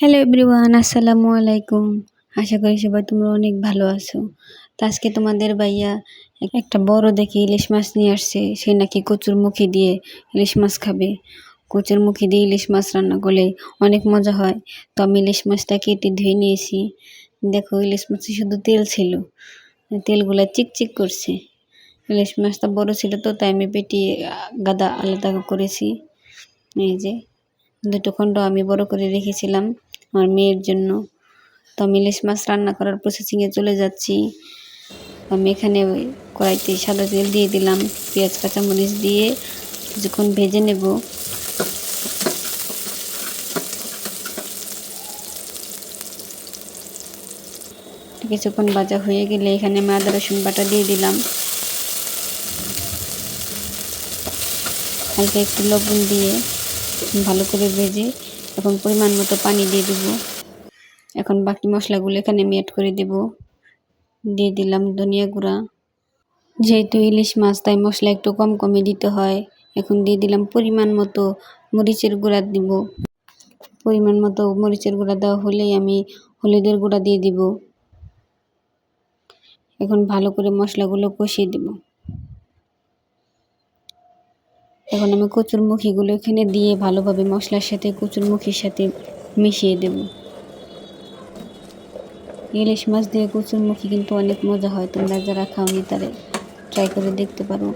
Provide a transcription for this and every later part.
Hello everyone আসসালামু আলাইকুম আশা করি সবাই তোমরা অনেক ভালো আছো। তো আজকে তোমাদের ভাইয়া একটা বড় দেখে ইলিশ মাছ নিয়ে আসছে। সে নাকি কচুর মুখি দিয়ে ইলিশ মাছ খাবে। কচুর মুখি দিয়ে ইলিশ মাছ রান্না করলে অনেক মজা হয়। তো আমি ইলিশ মাছটা কেটে ধুয়ে নিয়েছি। দেখো ইলিশ মাছে শুধু তেল ছিল। তেলগুলা চিকচিক করছে। ইলিশ মাছটা বড় ছিল তো, তাই আমি পেটিয়ে গাদা আলাদা করেছি। এই যে, দুটো খণ্ড আমি বড় করে রেখেছিলাম। আমার মেয়ের জন্য। তো আমি ইলিশ মাছ রান্না করার প্রসেসিংয়ে চলে যাচ্ছি। আমি এখানে ওই কড়াইতে সাদা তেল দিয়ে দিলাম, পেঁয়াজ, কাঁচামরিচ দিয়ে কিছুক্ষণ ভেজে নেব। কিছুক্ষণ ভাজা হয়ে গেলে এখানে আমি আদা, রসুন বাটা দিয়ে দিলাম। হালকা একটু লবণ দিয়ে ভালো করে ভেজে এখন পরিমাণ মতো পানি দিয়ে দেব। এখন বাকি মশলাগুলো এখানে আমি অ্যাড করে দেব। দিয়ে দিলাম ধনিয়া গুঁড়া। যেহেতু ইলিশ মাছ, তাই মশলা একটু কম কমে দিতে হয়। এখন দিয়ে দিলাম পরিমাণ মতো মরিচের গুঁড়া দিব। পরিমাণ মতো মরিচের গুঁড়া দেওয়া হলেই আমি হলুদের গুঁড়া দিয়ে দিব। এখন ভালো করে মশলাগুলো কষিয়ে দেব। এখন আমি কচুর মুখিগুলো এখানে দিয়ে ভালোভাবে মশলার সাথে কচুর মুখির সাথে মিশিয়ে দেব। ইলিশ মাছ দিয়ে কচুর মুখি কিন্তু অনেক মজা হয়, তোমরা যারা খাওনি তারা ট্রাই করে দেখতে পারো।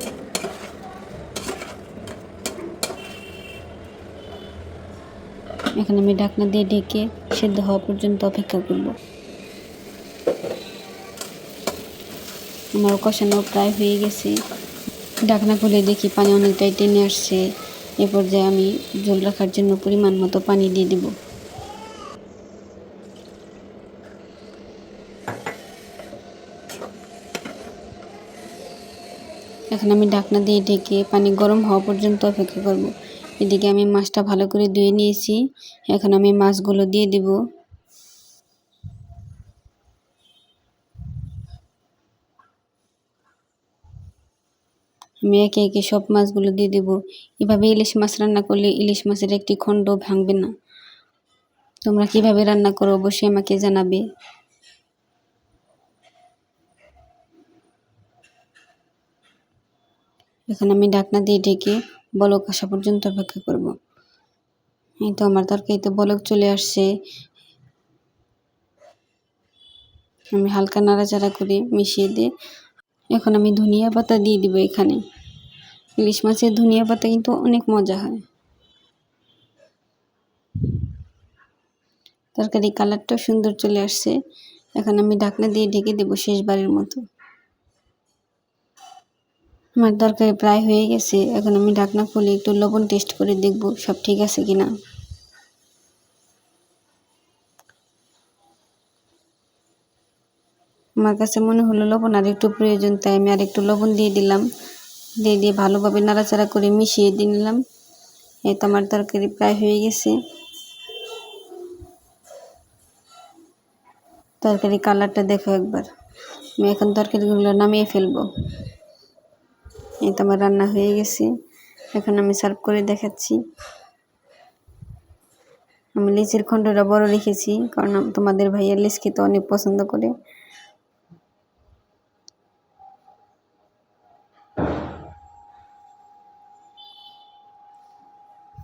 এখন আমি ঢাকনা দিয়ে ঢেকে সেদ্ধ হওয়া পর্যন্ত অপেক্ষা করব। আমার কষানো প্রায় হয়ে গেছে। ঢাকনা খুলে দেখি পানি অনেকটাই টেনে আসছে। এ পর্যায়ে আমি জল রাখার জন্য পরিমাণ মতো পানি দিয়ে দেব। এখন আমি ঢাকনা দিয়ে ঢেকে পানি গরম হওয়া পর্যন্ত অপেক্ষা করব। এদিকে আমি মাছটা ভালো করে ধুয়ে নিয়েছি। এখন আমি মাছগুলো দিয়ে দিব। আমি একে একে সব মাছগুলো দিয়ে দেব? এভাবে ইলিশ মাছ রান্না করলে ইলিশ মাছের একটি খণ্ড ভাঙবে না। তোমরা কীভাবে রান্না করো অবশ্যই আমাকে জানাবে। এখন আমি ডাকনা দিয়ে ঢেকে বলক আসা পর্যন্ত অপেক্ষা করব। এই তো আমার তরকারিতে বলক চলে আসছে। আমি হালকা নাড়াচাড়া করে মিশিয়ে দিয়ে এখন আমি ধনিয়া পাতা দিয়ে দিব এখানে। ইলিশ মাছের ধনিয়া পাতা কিন্তু অনেক মজা হয়। তরকারি কালারটাও সুন্দর চলে আসছে। এখন আমি ঢাকনা দিয়ে ঢেকে দেবো শেষবারের মতো। আমার তরকারি প্রায় হয়ে গেছে। এখন আমি ঢাকনা খুলে একটু লবণ টেস্ট করে দেখব সব ঠিক আছে কিনা। আমার কাছে মনে হলো লবণ আর একটু প্রয়োজন, তাই আমি আর একটু লবণ দিয়ে দিলাম। দিয়ে দিয়ে ভালোভাবে নাড়াচাড়া করে মিশিয়ে দিয়ে নিলাম। এই তো আমার তরকারি প্রায় হয়ে গেছে। তরকারি কালারটা দেখো একবার। আমি এখন তরকারিগুলো নামিয়ে ফেলব। এই তো আমার রান্না হয়ে গেছে। এখন আমি সার্ভ করে দেখাচ্ছি। আমি লিচির খণ্ডটা বড় রেখেছি, কারণ তোমাদের ভাইয়ের লিচ খেতে অনেক পছন্দ করে।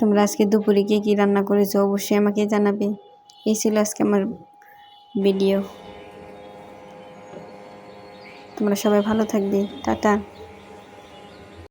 তোমরা আজকে দুপুরে কে কী রান্না করেছ অবশ্যই আমাকে জানাবে। এই ছিল আজকে আমার ভিডিও তোমরা সবাই ভালো থাকবে। টাটা।